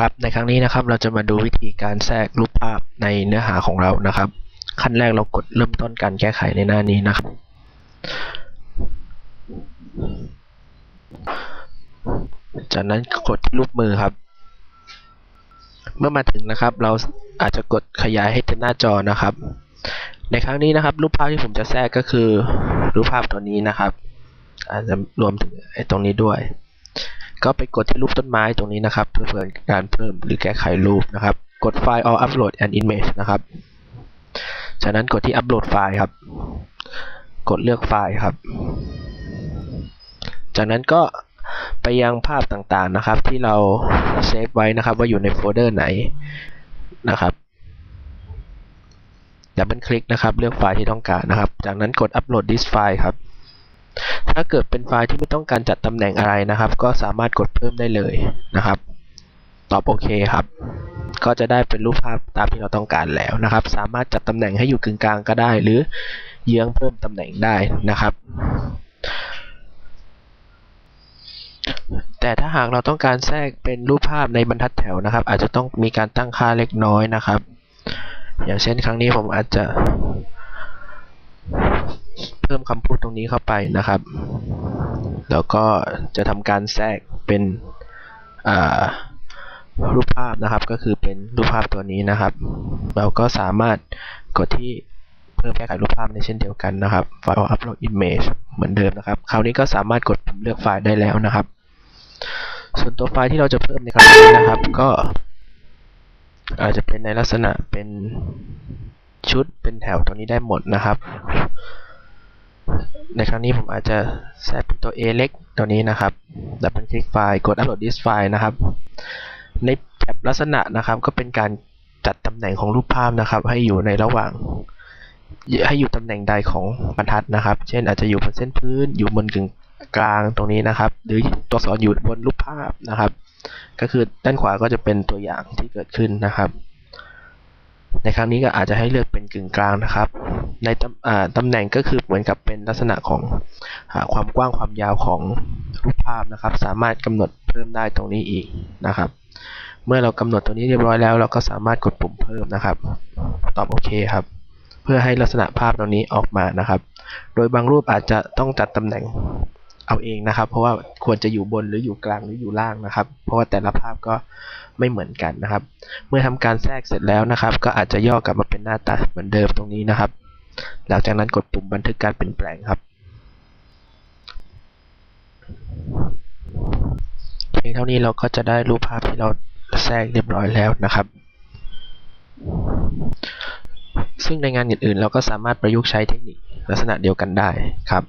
ครับในครั้งนี้นะครับเราจะมาดูวิธีการแทรกรูปภาพในเนื้อหาของเรานะครับ ขั้นแรกเรากดเริ่มต้นการแก้ไขในหน้านี้นะครับ จากนั้นกดรูปมือครับ เมื่อมาถึงนะครับ เราอาจจะกดขยายให้เต็มหน้าจอนะครับ ในครั้งนี้นะครับ รูปภาพที่ผมจะแทรกก็คือรูปภาพตัวนี้นะครับ อาจจะรวมถึงไอ้ตรงนี้ด้วย ก็ไปกดที่รูปต้นไม้ตรงนี้นะครับ เพื่อเพื่อการเพิ่มหรือแก้ไขรูปนะครับ กดไฟล์ or upload an image นะครับ จากนั้นกดที่ upload ไฟล์ครับ กดเลือกไฟล์ครับ จากนั้นก็ไปยังภาพต่างๆนะครับ ที่เราเซฟไว้นะครับ ว่าอยู่ในโฟลเดอร์ไหนนะครับดับเบิลคลิกนะครับ เลือกไฟล์ที่ต้องการนะครับ จากนั้นกด upload this file ครับ ถ้าเกิดเป็นไฟล์ที่ไม่ต้องการจัดตำแหน่งอะไรนะครับ ก็สามารถกดเพิ่มได้เลยนะครับ ตอบโอเคครับ ก็จะได้เป็นรูปภาพตามที่เราต้องการแล้วนะครับ สามารถจัดตำแหน่งให้อยู่กึ่งกลางก็ได้ หรือเยื้องเพิ่มตำแหน่งได้นะครับ แต่ถ้าหากเราต้องการแทรกเป็นรูปภาพในบรรทัดแถวนะครับ อาจจะต้องมีการตั้งค่าเล็กน้อยนะครับ อย่างเช่นครั้งนี้ผมอาจจะ พิ่มคำพูดตรงนี้เข้าไปนะครับ แล้วก็จะทำการแทรกเป็นรูปภาพนะครับ ก็คือเป็นรูปภาพตัวนี้นะครับ เราก็สามารถกดที่เพิ่มแก้ไขรูปภาพในเช่นเดียวกันนะครับไฟล์ upload image เหมือนเดิมนะครับ คราวนี้ก็สามารถกดปุ่มเลือกไฟล์ได้แล้วนะครับ ส่วนตัวไฟล์ที่เราจะเพิ่มในครั้งนี้นะครับ ก็ อาจจะเป็นในลักษณะเป็นชุดเป็นแถวตรงนี้ได้หมดนะครับ ในครั้งนี้ผมอาจจะแทรกเป็นตัว A เล็กตัวนี้นะครับดับเบิลคลิกไฟล์กด upload this file นะครับ ในแท็บลักษณะนะครับ ก็เป็นการจัดตำแหน่งของรูปภาพนะครับ ให้อยู่ในระหว่าง ให้อยู่ตำแหน่งใดของบรรทัดนะครับ เช่นอาจจะอยู่บนเส้นพื้น อยู่บนกึ่งกลางตรงนี้นะครับ หรือตัวอักษรอยู่บนรูปภาพนะครับ ก็คือด้านขวาก็จะเป็นตัวอย่างที่เกิดขึ้นนะครับ ในครั้งนี้ก็อาจจะให้เลือกเป็นกึ่งกลางนะครับ ในตำแหน่งก็คือเหมือนกับเป็นลักษณะของความกว้างความยาวของรูปภาพนะครับ สามารถกำหนดเพิ่มได้ตรงนี้อีกนะครับ เมื่อเรากำหนดตัวนี้เรียบร้อยแล้ว เราก็สามารถกดปุ่มเพิ่มนะครับ ตอบโอเคครับ เพื่อให้ลักษณะภาพตรงนี้ออกมานะครับ โดยบางรูปอาจจะต้องจัดตำแหน่ง เอาเองนะครับ เพราะว่าควรจะอยู่บนหรืออยู่กลางหรืออยู่ล่างนะครับ เพราะว่าแต่ละภาพก็ไม่เหมือนกันนะครับ เมื่อทำการแทรกเสร็จแล้วนะครับ ก็อาจจะย่อกลับมาเป็นหน้าตาเหมือนเดิมตรงนี้นะครับ หลังจากนั้นกดปุ่มบันทึกการเปลี่ยนแปลงครับเพียงเท่านี้เราก็จะได้รูปภาพที่เราแทรกเรียบร้อยแล้วนะครับ ซึ่งในงานอื่นๆ เราก็สามารถประยุกต์ใช้เทคนิคลักษณะเดียวกันได้ครับ